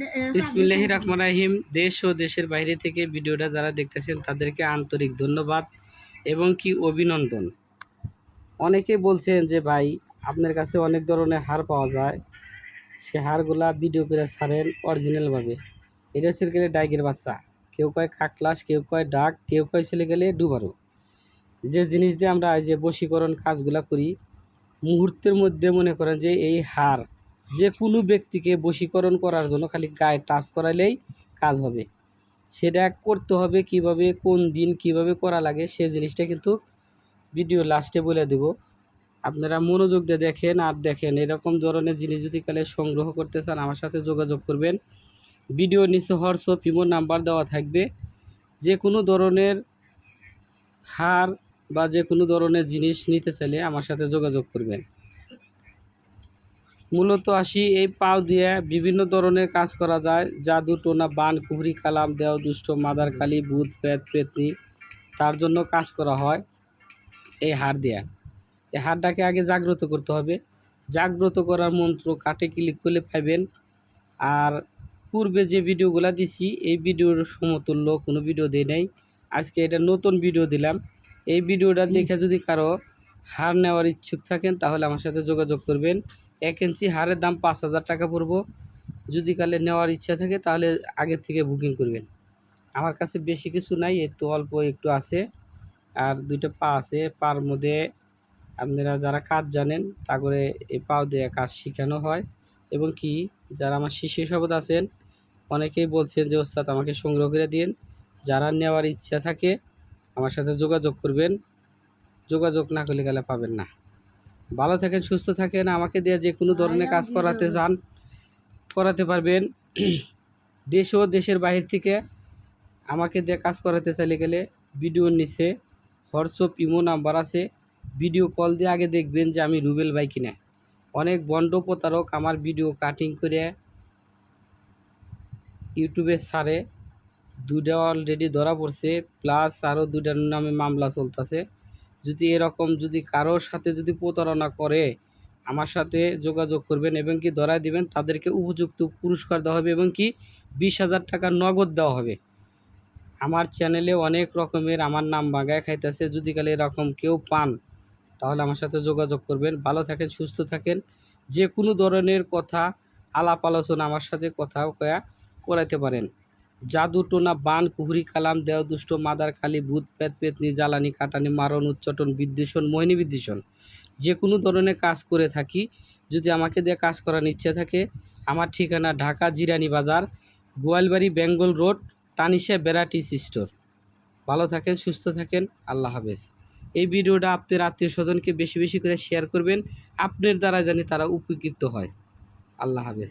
বিসমিল্লাহ রহমান রাহিম। দেশ ও দেশের বাইরে থেকে ভিডিওটা যারা দেখতেছেন তাদেরকে আন্তরিক ধন্যবাদ এবং কি অভিনন্দন। অনেকে বলছেন যে ভাই আপনার কাছে অনেক ধরনের হার পাওয়া যায়। সে হারগুলা ভিডিও করে ছাড়েন অরিজিনালভাবে এটা হচ্ছে গেলে ডাইগের বাচ্চা। কেউ কয় কাকলাস কেউ কয় ডাক কেউ কয় ছেলে গেলে ডুবারো। যে জিনিস দিয়ে আমরা এই যে বশীকরণ কাজগুলা করি মুহূর্তের মধ্যে মনে করেন যে এই হার যে কোনো ব্যক্তিকে বশীকরণ করার জন্য খালি গায়ে টাচ করালেই কাজ হবে। সেটা করতে হবে কীভাবে, কোন দিন কীভাবে করা লাগে, সে জিনিসটা কিন্তু ভিডিও লাস্টে বলে দেব। আপনারা মনোযোগ দিয়ে দেখেন আর দেখেন, এরকম ধরনের জিনিস যদি কালে সংগ্রহ করতে চান, আমার সাথে যোগাযোগ করবেন। ভিডিও নিচে হোয়াটসঅ্যাপ ইমোর নাম্বার দেওয়া থাকবে। যে কোনো ধরনের হার বা যে কোনো ধরনের জিনিস নিতে চাইলে আমার সাথে যোগাযোগ করবেন। মূলত আসি এই পাও দিয়ে বিভিন্ন ধরনের কাজ করা যায়। জাদু, টোনা, বান, কুহরি, কালাম, দেও, দুষ্ট, মাদার কালী, ভূত, প্রেত প্রেতনি তার জন্য কাজ করা হয় এই হার দেয়া। এই হারটাকে আগে জাগ্রত করতে হবে। জাগ্রত করার মন্ত্র কাটে ক্লিক করলে পাইবেন। আর পূর্বে যে ভিডিওগুলো দিছি, এই ভিডিওর সমতুল্য কোনো ভিডিও দিই নাই। আজকে এটা নতুন ভিডিও দিলাম। এই ভিডিওটা দেখে যদি কারও হার নেওয়ার ইচ্ছুক থাকেন, তাহলে আমার সাথে যোগাযোগ করবেন। এক ইঞ্চি হারের দাম পাঁচ হাজার টাকা পড়ব। যদি কালে নেওয়ার ইচ্ছা থাকে তাহলে আগের থেকে বুকিং করবেন। আমার কাছে বেশি কিছু নাই, একটু অল্প একটু আছে। আর দুইটা পা আছে, পার মধ্যে আপনারা যারা কাজ জানেন, তা করে এই পাও দিয়ে কাজ শেখানো হয়। এবং কি, যারা আমার শিশু শপথ আছেন, অনেকেই বলছেন যে, ওস্তাদ, আমাকে সংগ্রহ করে দিন। যারা নেওয়ার ইচ্ছা থাকে, আমার সাথে যোগাযোগ করবেন। যোগাযোগ না করলে গেলে পাবেন না। ভালো থাকেন সুস্থ থাকেন আমাকে দিয়ে যে কোনো ধরনের কাজ করাতে চান করাতে পারবেন। দেশ ও দেশের বাহির থেকে আমাকে দিয়ে কাজ করাতে চাইলে গেলে ভিডিওর নিচে হোয়াটসঅ্যাপ ইমো নাম্বার আছে। ভিডিও কল দিয়ে আগে দেখবেন যে আমি রুবেল ভাই কিনা। অনেক বন্ড প্রতারক আমার ভিডিও কাটিং করে ইউটিউবে ছাড়ে। দুটা অলরেডি ধরা পড়ছে প্লাস আরও দুটার নামে মামলা চলতেছে। যদি এরকম যদি কারোর সাথে যদি প্রতারণা করে, আমার সাথে যোগাযোগ করবেন এবং কি ধরায় দিবেন, তাদেরকে উপযুক্ত পুরস্কার দেওয়া হবে এবং কি বিশ হাজার টাকা নগদ দেওয়া হবে। আমার চ্যানেলে অনেক রকমের আমার নাম বাগায় খাইতেছে, যদি কালে এরকম কেউ পান, তাহলে আমার সাথে যোগাযোগ করবেন। ভালো থাকেন, সুস্থ থাকেন। যে কোনো ধরনের কথা আলাপ আলোচনা আমার সাথে কথা কয়া করাইতে পারেন। জাদু টোনা, বান, কুহুরি, কালাম দেও দুষ্ট মাদার খালি ভূত পেত পেতনি, জ্বালানি কাটানি মারণ, উচ্চটন, বিদ্বেষণ, মোহিনী বিদ্বেষণ। যে কোনো ধরনের কাজ করে থাকি। যদি আমাকে দিয়ে কাজ করার ইচ্ছা থাকে, আমার ঠিকানা ঢাকা জিরানি বাজার, গোয়ালবাড়ি, বেঙ্গল রোড, তানিশা বেরাটিস স্টোর ভালো থাকেন, সুস্থ থাকেন, আল্লাহ হাফেজ। এই ভিডিওটা আপনার আত্মীয় স্বজনকে বেশি বেশি করে শেয়ার করবেন। আপনার দ্বারা জানি তারা উপকৃত হয়। আল্লাহ হাফেজ।